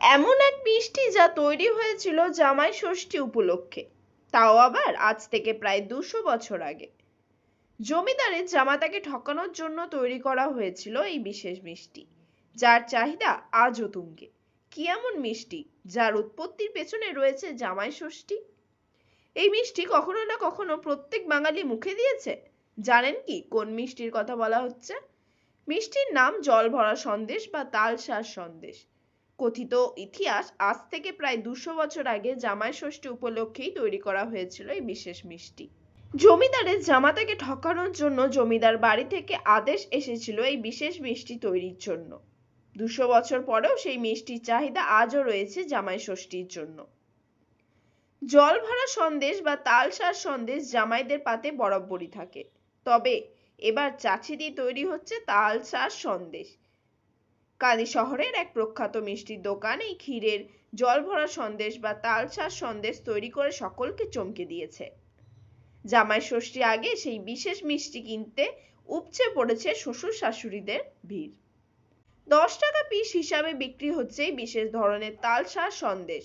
এমন এক মিষ্টি যা তৈরি হয়েছিল জামাই ষষ্ঠী উপলক্ষে। তাও আবার আজ থেকে প্রায় দুশো বছর আগে। জমিদারের জামাতাকে ঠকানোর জন্য তৈরি করা হয়েছিল এই বিশেষ মিষ্টি, যার চাহিদা আজও তুঙ্গে। কি এমন মিষ্টি যার উৎপত্তির পেছনে রয়েছে জামাই ষষ্ঠী? এই মিষ্টি কখনো না কখনো প্রত্যেক বাঙালি মুখে দিয়েছে? জানেন কি কোন মিষ্টির কথা বলা হচ্ছে? মিষ্টির নাম জল ভরা সন্দেশ বা তালসার সন্দেশ। কথিত ইতিহাস আজ থেকে প্রায় দুশো বছর আগে জামাই ষষ্ঠী উপলক্ষেই তৈরি করা হয়েছিল এই বিশেষ মিষ্টি। জমিদারের জামাতাকে ঠকানোর জন্য জমিদার বাড়ি থেকে আদেশ এসেছিল এই বিশেষ মিষ্টি তৈরির জন্য। দুশো বছর পরেও সেই মিষ্টির চাহিদা আজও রয়েছে জামাই ষষ্ঠীর জন্য। জল ভরা সন্দেশ বা তালসার সন্দেশ জামাইদের পাতে বরাবরই থাকে। তবে এবার চাচি দিয়ে তৈরি হচ্ছে তালসার সন্দেশ। কালী শহরের এক প্রখ্যাত মিষ্টির দোকান এই ক্ষীরের জল ভরা সন্দেশ বা তালসার সন্দেশ তৈরি করে সকলকে চমকে দিয়েছে। জামাই ষষ্ঠী আগে সেই বিশেষ মিষ্টি কিনতে উপচে পড়েছে শ্বশুর শাশুড়িদের ভিড়। দশ টাকা পিস হিসাবে বিক্রি হচ্ছে এই বিশেষ ধরনের তালসার সন্দেশ,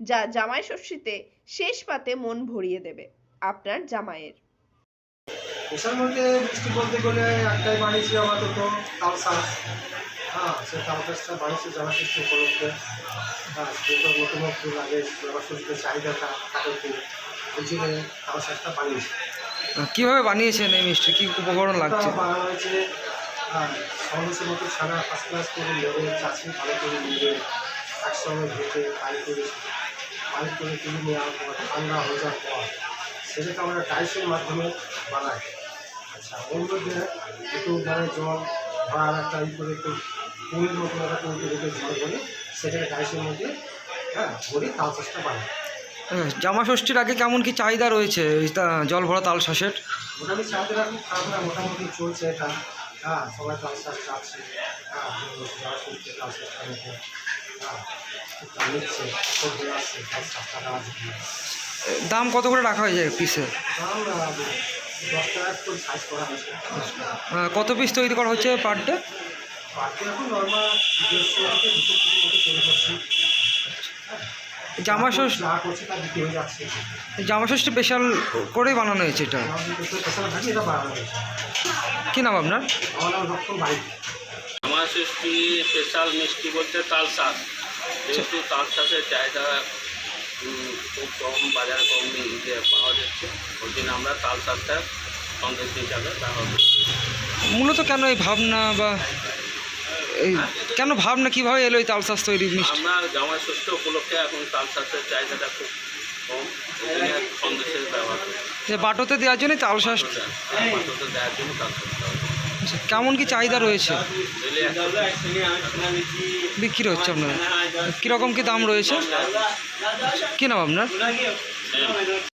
যা জামাই ষষ্ঠীতে শেষ পাতে মন ভরিয়ে দেবে আপনার জামাইয়ের। পেশার মধ্যে মিষ্টি বলতে গেলে একটাই বানিয়েছি আপাতত তাল শাঁস হ্যাঁ সে তাল শাঁসটা বানিয়েছি জামা ষষ্ঠী উপলক্ষে হ্যাঁ যেটা নতুন নতুন লাগে জামা ষষ্ঠীর চাহিদাটা জন্য তাল শাঁসটা বানিয়েছি। কীভাবে বানিয়েছেন এই মিষ্টি? কি উপকরণ লাগছে? বানানো হয়েছে হ্যাঁ সন্দেশের মতো সারা ফার্স্ট ক্লাস করে নেড়ে চাষি ভালো করে নিয়ে একসঙ্গে ভেজে পানি করে পানি করে তুলে নেওয়ার পর ঠান্ডা হয়ে যাওয়ার পর সেটাকে আমরা টাইসের মাধ্যমে বানাই। আচ্ছা ওর মধ্যে একটু জল ভরার একটা ই করে একটু করে সেটাকে মধ্যে হ্যাঁ ভরে তাল হ্যাঁ, জামা ষষ্ঠীর আগে কেমন কি চাহিদা রয়েছে? জল ভরা তাল শাঁসের মোটামুটি খুব খারাপ না মোটামুটি চলছে এটা। হ্যাঁ সবাই তাল চাচ্ছে। হ্যাঁ যারা তাল হ্যাঁ দাম কত করে রাখা হয়েছে পিসে কত পিস তৈরি করা হচ্ছে পার ডে জামা ষষ্ঠী জামা ষষ্ঠী স্পেশাল করেই বানানো হয়েছে এটা। কি নাম আপনার? ষষ্ঠী স্পেশাল মিষ্টি বলতে তাল শাঁস যেহেতু তাল শাঁসের চাহিদা খুব কম বাজারে কম ইয়ে পাওয়া যাচ্ছে। ওই জন্য আমরা তাল শাঁসটা সন্দেশ হিসাবে মূলত কেন এই ভাবনা বা এই কেন ভাবনা কীভাবে এলো এই তাল শাঁস তৈরি মিষ্টি? আমরা জামাই ষষ্ঠী উপলক্ষে এখন তাল চাহিদাটা খুব কম সন্দেশের ব্যবহার যে বাটোতে দেওয়ার জন্য তাল দেওয়ার জন্য হয়। আচ্ছা, কেমন কি চাহিদা রয়েছে? বিক্রি হচ্ছে আপনার। কীরকম কি দাম রয়েছে? কি নাম আপনার? হ্যাঁ।